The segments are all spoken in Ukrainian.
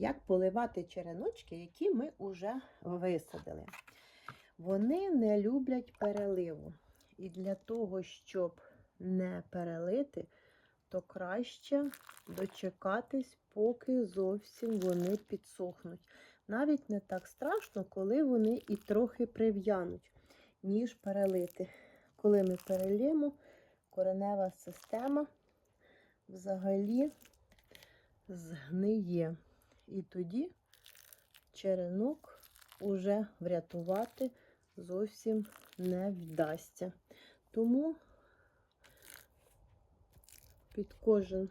як поливати череночки, які ми вже висадили. Вони не люблять переливу. І для того, щоб не перелити, то краще дочекатись, поки зовсім вони підсохнуть. Навіть не так страшно, коли вони і трохи прив'януть, ніж перелити. Коли ми перелємо, коренева система взагалі згниє. І тоді черенок уже врятувати зовсім не вдасться. Тому під, кожен,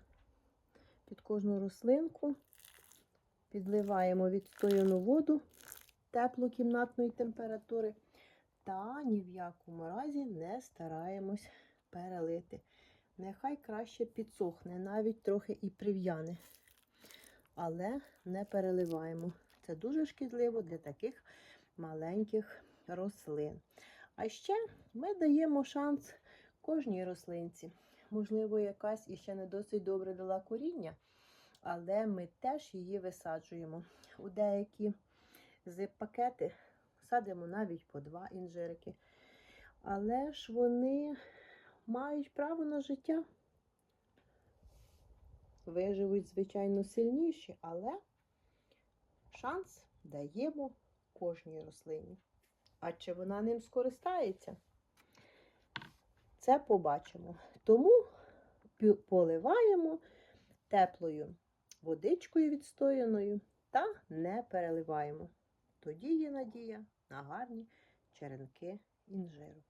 під кожну рослинку підливаємо відстояну воду теплокімнатної температури та ні в якому разі не стараємось перелити. Нехай краще підсохне, навіть трохи і прив'яне. Але не переливаємо. Це дуже шкідливо для таких маленьких рослин. А ще ми даємо шанс кожній рослинці. Можливо, якась іще не досить добре дала коріння, але ми теж її висаджуємо. У деякі зип-пакети садимо навіть по два інжирики. Але ж вони мають право на життя. Виживуть, звичайно, сильніші, але шанс даємо кожній рослині. А чи вона ним скористається? Це побачимо. Тому поливаємо теплою водичкою відстояною та не переливаємо. Тоді є надія на гарні черенки інжиру.